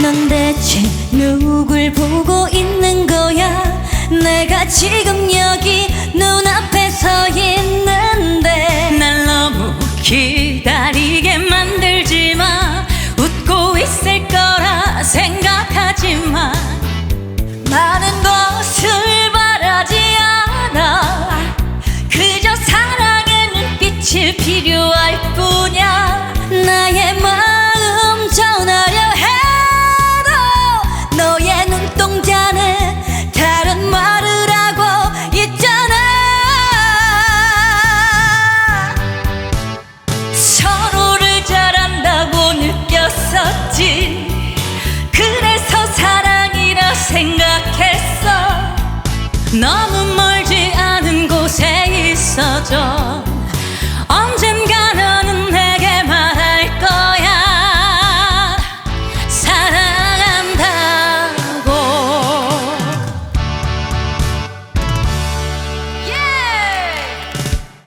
넌 대체 누굴 보고 있는 거야? 내가 지금 여기 눈앞에 서 있는데 날 너무 기다리게 만들지 마. 웃고 있을 거라 생각하지 마. 많은 것을 바라지 않아. 그저 사랑의 눈빛이 필요할 뿐 너무 멀지 않은 곳에 있어줘